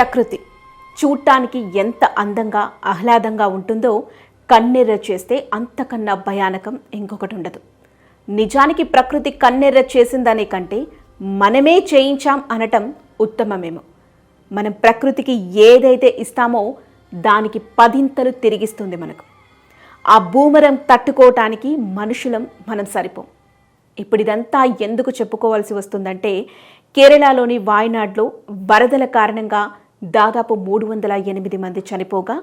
ప్రకృతి చూడటానికి ఎంత అందంగా ఆహ్లాదంగా ఉంటుందో కన్నెర్ర చేస్తే అంతకన్నా భయానకం ఇంకొకటి ఉండదు. నిజానికి ప్రకృతి కన్నెర్ర చేసిందనే కంటే మనమే చేయించాం అనటం ఉత్తమమేమో. మనం ప్రకృతికి ఏదైతే ఇస్తామో దానికి పదింతలు తిరిగిస్తుంది మనకు. ఆ భూమరం తట్టుకోవటానికి మనుషులం మనం సరిపోం. ఇప్పుడు ఇదంతా ఎందుకు చెప్పుకోవాల్సి వస్తుందంటే కేరళలోని వాయనాడ్లో వరదల కారణంగా దాదాపు మూడు వందల ఎనిమిది మంది చనిపోగా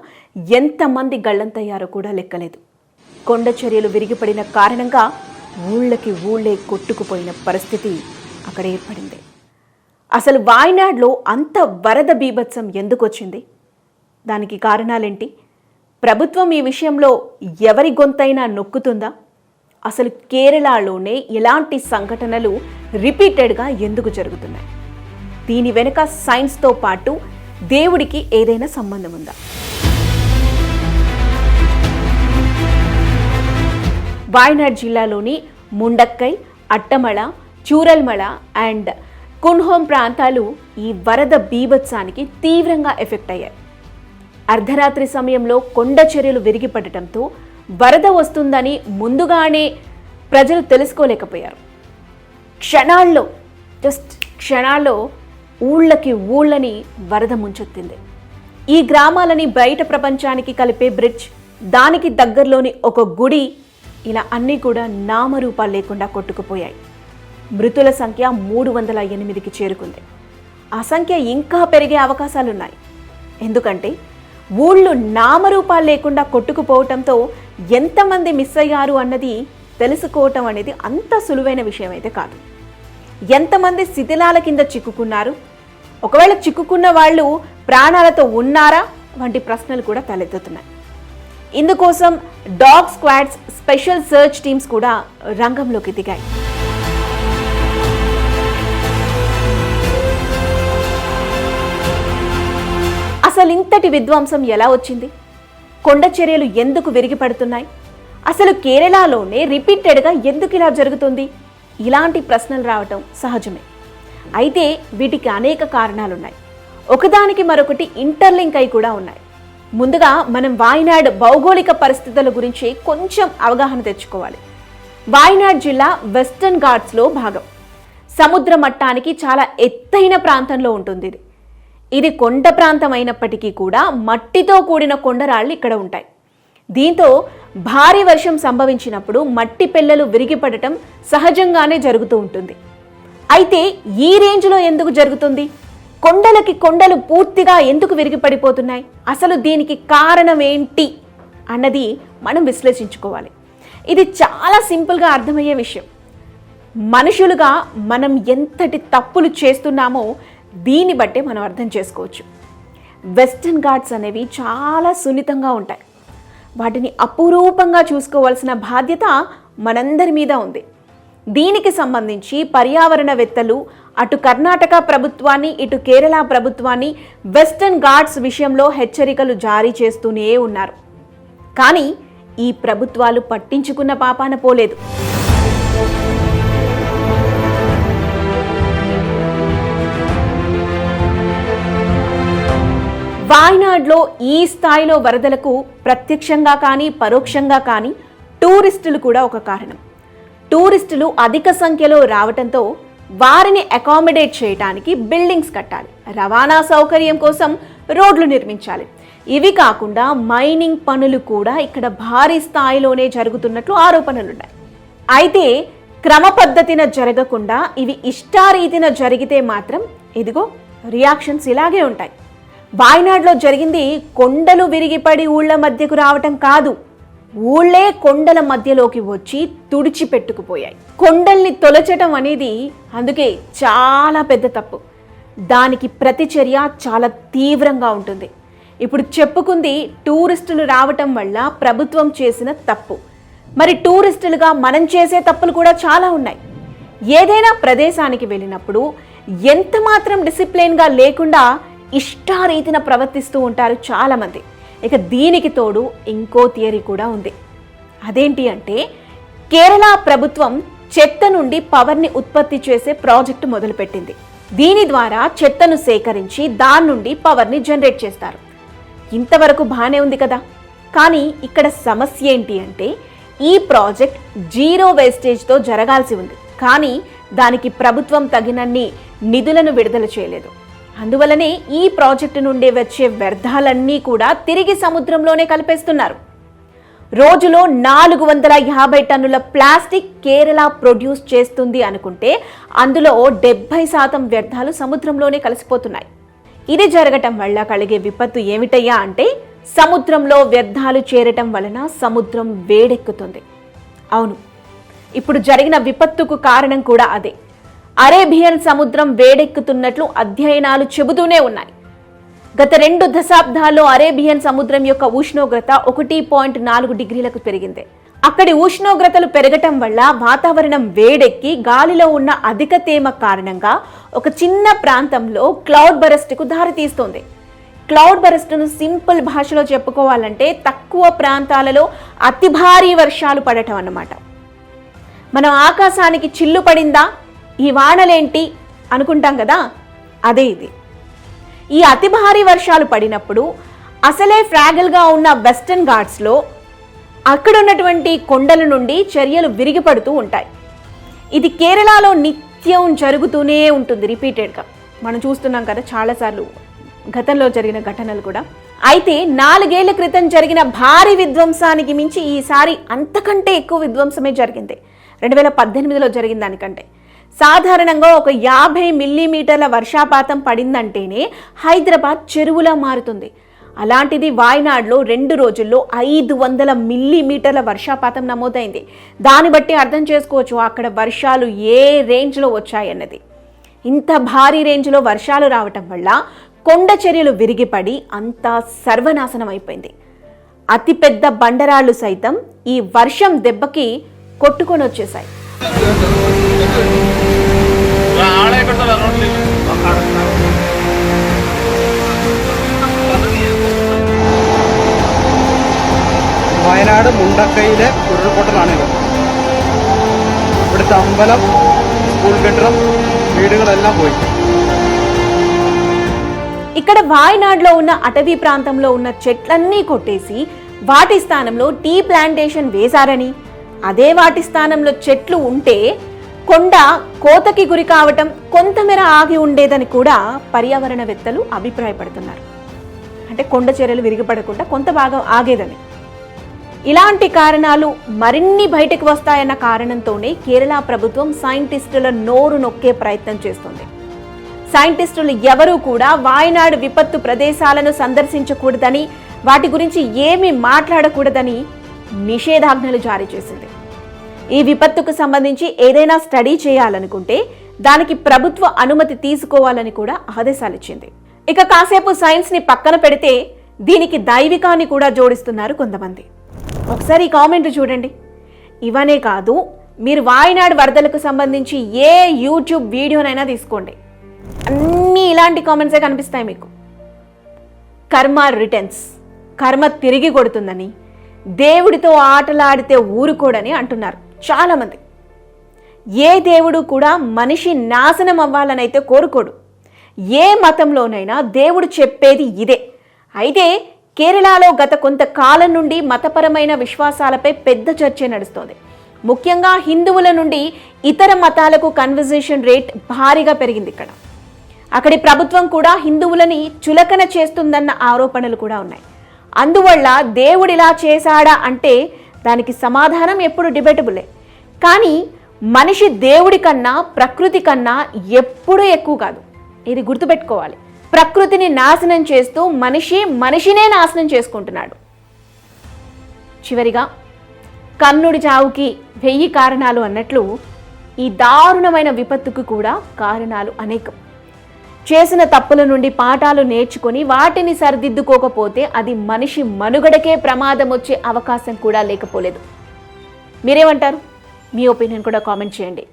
ఎంతమంది గళ్ళంతయ్యారో కూడా లెక్కలేదు. కొండ చర్యలు విరిగిపడిన కారణంగా ఊళ్ళకి ఊళ్ళే కొట్టుకుపోయిన పరిస్థితి అక్కడ ఏర్పడింది. అసలు వాయనాడ్లో అంత వరద బీభత్సం ఎందుకు వచ్చింది దానికి కారణాలేంటి? ప్రభుత్వం ఈ విషయంలో ఎవరి గొంతైనా నొక్కుతుందా? అసలు కేరళలోనే ఇలాంటి సంఘటనలు రిపీటెడ్గా ఎందుకు జరుగుతున్నాయి? దీని వెనుక సైన్స్తో పాటు దేవుడికి ఏదైనా సంబంధం ఉందా? వాయనాడ్ జిల్లాలోని ముండక్కై అట్టమళ చూరల్మళ అండ్ కున్హోం ప్రాంతాలు ఈ వరద బీభత్సానికి తీవ్రంగా ఎఫెక్ట్ అయ్యాయి. అర్ధరాత్రి సమయంలో కొండ చర్యలు విరిగిపడటంతో వరద వస్తుందని ముందుగానే ప్రజలు తెలుసుకోలేకపోయారు. క్షణాల్లో జస్ట్ క్షణాల్లో ఊళ్ళకి ఊళ్ళని వరద ముంచెత్తింది. ఈ గ్రామాలని బయట ప్రపంచానికి కలిపే బ్రిడ్జ్ దానికి దగ్గరలోని ఒక గుడి ఇలా అన్నీ కూడా నామరూపాలు లేకుండా కొట్టుకుపోయాయి. మృతుల సంఖ్య మూడు వందల ఎనిమిదికి చేరుకుంది. ఆ సంఖ్య ఇంకా పెరిగే అవకాశాలున్నాయి. ఎందుకంటే ఊళ్ళు నామరూపాలు లేకుండా కొట్టుకుపోవటంతో ఎంతమంది మిస్ అయ్యారు అన్నది తెలుసుకోవటం అనేది అంత సులువైన విషయం అయితే కాదు. ఎంతమంది శిథిలాల కింద చిక్కుకున్నారు ఒకవేళ చిక్కుకున్న వాళ్ళు ప్రాణాలతో ఉన్నారా? వంటి ప్రశ్నలు కూడా తలెత్తుతున్నాయి. ఇందుకోసం dog squads special search teams కూడా రంగంలోకి దిగాయి. అసలు ఇంతటి విధ్వంసం ఎలా వచ్చింది? కొండ చర్యలు ఎందుకు విరిగిపడుతున్నాయి? అసలు కేరళలోనే రిపీటెడ్గా ఎందుకు ఇలా జరుగుతుంది? ఇలాంటి ప్రశ్నలు రావటం సహజమే. అయితే వీటికి అనేక కారణాలున్నాయి. ఒకదానికి మరొకటి ఇంటర్లింక్ అయి కూడా ఉన్నాయి. ముందుగా మనం వాయనాడ్ భౌగోళిక పరిస్థితుల గురించి కొంచెం అవగాహన తెచ్చుకోవాలి. వాయనాడ్ జిల్లా వెస్టర్న్ ఘాట్స్లో భాగం. సముద్ర మట్టానికి చాలా ఎత్తైన ప్రాంతంలో ఉంటుంది ఇది. ఇది కొండ ప్రాంతం అయినప్పటికీ కూడా మట్టితో కూడిన కొండరాళ్ళు ఇక్కడ ఉంటాయి. దీంతో భారీ వర్షం సంభవించినప్పుడు మట్టి పిల్లలు విరిగిపడటం సహజంగానే జరుగుతూ ఉంటుంది. అయితే ఈ రేంజ్లో ఎందుకు జరుగుతుంది? కొండలకి కొండలు పూర్తిగా ఎందుకు విరిగిపడిపోతున్నాయి? అసలు దీనికి కారణం ఏంటి? అన్నది మనం విశ్లేషించుకోవాలి. ఇది చాలా సింపుల్గా అర్థమయ్యే విషయం. మనుషులుగా మనం ఎంతటి తప్పులు చేస్తున్నామో దీన్ని బట్టే మనం అర్థం చేసుకోవచ్చు. వెస్టర్న్ ఘాట్స్ అనేవి చాలా సున్నితంగా ఉంటాయి. వాటిని అపురూపంగా చూసుకోవాల్సిన బాధ్యత మనందరి మీద ఉంది. దీనికి సంబంధించి పర్యావరణవేత్తలు అటు కర్ణాటక ప్రభుత్వాన్ని ఇటు కేరళ ప్రభుత్వాన్ని వెస్టర్న్ ఘాట్స్ విషయంలో హెచ్చరికలు జారీ చేస్తూనే ఉన్నారు. కానీ ఈ ప్రభుత్వాలు పట్టించుకున్న పాపాన పోలేదు. వాయనాడ్లో ఈ స్థాయిలో వరదలకు ప్రత్యక్షంగా కానీ పరోక్షంగా కానీ టూరిస్టులు కూడా ఒక కారణం. టూరిస్టులు అధిక సంఖ్యలో రావటంతో వారిని అకామిడేట్ చేయడానికి బిల్డింగ్స్ కట్టాలి. రవాణా సౌకర్యం కోసం రోడ్లు నిర్మించాలి. ఇవి కాకుండా మైనింగ్ పనులు కూడా ఇక్కడ భారీ స్థాయిలోనే జరుగుతున్నట్లు ఆరోపణలున్నాయి. అయితే క్రమ పద్ధతిన జరగకుండా ఇవి ఇష్టారీతిన జరిగితే మాత్రం ఇదిగో రియాక్షన్స్ ఇలాగే ఉంటాయి. వాయనాడ్లో జరిగింది కొండలు విరిగిపడి ఊళ్ళ మధ్యకు రావటం కాదు. ఊళ్ళే కొండల మధ్యలోకి వచ్చి తుడిచిపెట్టుకుపోయాయి. కొండల్ని తొలచటం అనేది అందుకే చాలా పెద్ద తప్పు. దానికి ప్రతిచర్య చాలా తీవ్రంగా ఉంటుంది. ఇప్పుడు చెప్పుకుంది టూరిస్టులు రావటం వల్ల ప్రభుత్వం చేసిన తప్పు. మరి టూరిస్టులుగా మనం చేసే తప్పులు కూడా చాలా ఉన్నాయి. ఏదైనా ప్రదేశానికి వెళ్ళినప్పుడు ఎంత మాత్రం డిసిప్లిన్గా లేకుండా ఇష్టారీతిన ప్రవర్తిస్తూ ఉంటారు చాలామంది. ఇక దీనికి తోడు ఇంకో థియరీ కూడా ఉంది. అదేంటి అంటే కేరళ ప్రభుత్వం చెత్త నుండి పవర్ని ఉత్పత్తి చేసే ప్రాజెక్టు మొదలుపెట్టింది. దీని ద్వారా చెత్తను సేకరించి దాని నుండి పవర్ని జనరేట్ చేస్తారు. ఇంతవరకు బాగానే ఉంది కదా. కానీ ఇక్కడ సమస్య ఏంటి అంటే ఈ ప్రాజెక్ట్ జీరో వేస్టేజ్తో జరగాల్సి ఉంది. కానీ దానికి ప్రభుత్వం తగినన్ని నిధులను విడుదల చేయలేదు. అందువలనే ఈ ప్రాజెక్టు నుండి వచ్చే వ్యర్థాలన్నీ కూడా తిరిగి సముద్రంలోనే కలిపేస్తున్నారు. రోజులో నాలుగు వందల యాభై టన్నుల ప్లాస్టిక్ కేరళ ప్రొడ్యూస్ చేస్తుంది అనుకుంటే అందులో డెబ్బై శాతం వ్యర్థాలు సముద్రంలోనే కలిసిపోతున్నాయి. ఇది జరగటం వల్ల కలిగే విపత్తు ఏమిటయ్యా అంటే సముద్రంలో వ్యర్థాలు చేరటం వలన సముద్రం వేడెక్కుతుంది. అవును ఇప్పుడు జరిగిన విపత్తుకు కారణం కూడా అదే. అరేబియన్ సముద్రం వేడెక్కుతున్నట్లు అధ్యయనాలు చెబుతూనే ఉన్నాయి. గత రెండు దశాబ్దాల్లో అరేబియన్ సముద్రం యొక్క ఉష్ణోగ్రత ఒకటి పాయింట్ నాలుగు డిగ్రీలకు పెరిగింది. అక్కడి ఉష్ణోగ్రతలు పెరగటం వల్ల వాతావరణం వేడెక్కి గాలిలో ఉన్న అధిక తేమ కారణంగా ఒక చిన్న ప్రాంతంలో క్లౌడ్ బరస్ట్కు దారితీస్తుంది క్లౌడ్ బరస్ట్ను సింపుల్ భాషలో చెప్పుకోవాలంటే తక్కువ ప్రాంతాలలో అతి భారీ వర్షాలు పడటం అన్నమాట. మనం ఆకాశానికి చిల్లు పడిందా? ఈ వానలేంటి? అనుకుంటాం కదా? అదే ఇది. ఈ అతి భారీ వర్షాలు పడినప్పుడు అసలే ఫ్రాగల్గా ఉన్న వెస్టర్న్ ఘాట్స్లో అక్కడ ఉన్నటువంటి కొండల నుండి చర్యలు విరిగిపడుతూ ఉంటాయి. ఇది కేరళలో నిత్యం జరుగుతూనే ఉంటుంది రిపీటెడ్గా. మనం చూస్తున్నాం కదా చాలాసార్లు గతంలో జరిగిన ఘటనలు కూడా. అయితే నాలుగేళ్ళ క్రితం జరిగిన భారీ విధ్వంసానికి మించి ఈసారి అంతకంటే ఎక్కువ విధ్వంసమే జరిగింది. రెండు వేల పద్దెనిమిదిలో జరిగిన దానికంటే. సాధారణంగా ఒక యాభై మిల్లీమీటర్ల వర్షాపాతం పడిందంటేనే హైదరాబాద్ చెరువులా మారుతుంది. అలాంటిది వాయనాడులో రెండు రోజుల్లో ఐదు వందల మిల్లీమీటర్ల వర్షాపాతం నమోదైంది. దాన్ని బట్టి అర్థం చేసుకోవచ్చు అక్కడ వర్షాలు ఏ రేంజ్లో వచ్చాయన్నది. ఇంత భారీ రేంజ్లో వర్షాలు రావటం వల్ల కొండ చర్యలు విరిగిపడి అంతా సర్వనాశనం అయిపోయింది. అతిపెద్ద బండరాళ్ళు సైతం ఈ వర్షం దెబ్బకి కొట్టుకొని వచ్చేసాయి ആളെ പെട്ടെന്ന് പറഞ്ഞോണ്ടില്ല വയനാട് മുണ്ടക്കയിലെ ഉരുൾപൊട്ടലാണിത് ഇവിടുത്തെ അമ്പലം സ്കൂൾ കെട്ടിടം വീടുകളെല്ലാം പോയി ఇక్కడ వాయనాడ్లో ఉన్న అటవీ ప్రాంతంలో ఉన్న చెట్లన్నీ కొట్టేసి వాటి స్థానంలో టీ ప్లాంటేషన్ వేశారని అదే వాటి స్థానంలో చెట్లు ఉంటే కొండ కోతకి గురి కావటం కొంతమేర ఆగి ఉండేదని కూడా పర్యావరణవేత్తలు అభిప్రాయపడుతున్నారు. అంటే కొండ చర్యలు విరిగిపడకుండా కొంత భాగం ఆగేదని. ఇలాంటి కారణాలు మరిన్ని బయటకు వస్తాయన్న కారణంతోనే కేరళ ప్రభుత్వం సైంటిస్టుల నోరు నొక్కే ప్రయత్నం చేస్తుంది. సైంటిస్టులు ఎవరూ కూడా వాయనాడు విపత్తు ప్రదేశాలను సందర్శించకూడదని వాటి గురించి ఏమీ మాట్లాడకూడదని నిషేధాజ్ఞలు జారీ చేసింది. ఈ విపత్తుకు సంబంధించి ఏదైనా స్టడీ చేయాలనుకుంటే దానికి ప్రభుత్వ అనుమతి తీసుకోవాలని కూడా ఆదేశాలిచ్చింది. ఇక కాసేపు సైన్స్ని పక్కన పెడితే దీనికి దైవికాన్ని కూడా జోడిస్తున్నారు కొంతమంది. ఒకసారి ఈ కామెంట్ చూడండి. ఇవనే కాదు మీరు వాయనాడు వరదలకు సంబంధించి ఏ యూట్యూబ్ వీడియోనైనా తీసుకోండి. అన్నీ ఇలాంటి కామెంట్సే కనిపిస్తాయి మీకు. కర్మ రిటర్న్స్. కర్మ తిరిగి కొడుతుందని దేవుడితో ఆటలాడితే ఊరుకోడని అంటున్నారు. చాలామంది. ఏ దేవుడు కూడా మనిషి నాశనం అవ్వాలనైతే కోరుకోడు. ఏ మతంలోనైనా దేవుడు చెప్పేది ఇదే. అయితే కేరళలో గత కొంతకాలం నుండి మతపరమైన విశ్వాసాలపై పెద్ద చర్చ నడుస్తోంది. ముఖ్యంగా హిందువుల నుండి ఇతర మతాలకు కన్వర్జేషన్ రేట్ భారీగా పెరిగింది ఇక్కడ. అక్కడి ప్రభుత్వం కూడా హిందువులని చులకన చేస్తుందన్న ఆరోపణలు కూడా ఉన్నాయి. అందువల్ల దేవుడు ఇలా చేశాడా అంటే దానికి సమాధానం ఎప్పుడు డిబేటబులే. కానీ మనిషి దేవుడి కన్నా ప్రకృతి కన్నా ఎప్పుడూ ఎక్కువ కాదు. ఇది గుర్తుపెట్టుకోవాలి. ప్రకృతిని నాశనం చేస్తూ మనిషి మనిషినే నాశనం చేసుకుంటున్నాడు. చివరిగా కన్నుడి చావుకి వెయ్యి కారణాలు అన్నట్లు ఈ దారుణమైన విపత్తుకు కూడా కారణాలు అనేకం. చేసిన తప్పుల నుండి పాఠాలు నేర్చుకుని వాటిని సరిదిద్దుకోకపోతే అది మనిషి మనుగడకే ప్రమాదం వచ్చే అవకాశం కూడా లేకపోలేదు. మీరేమంటారు? మీ ఒపీనియన్ కూడా కామెంట్ చేయండి.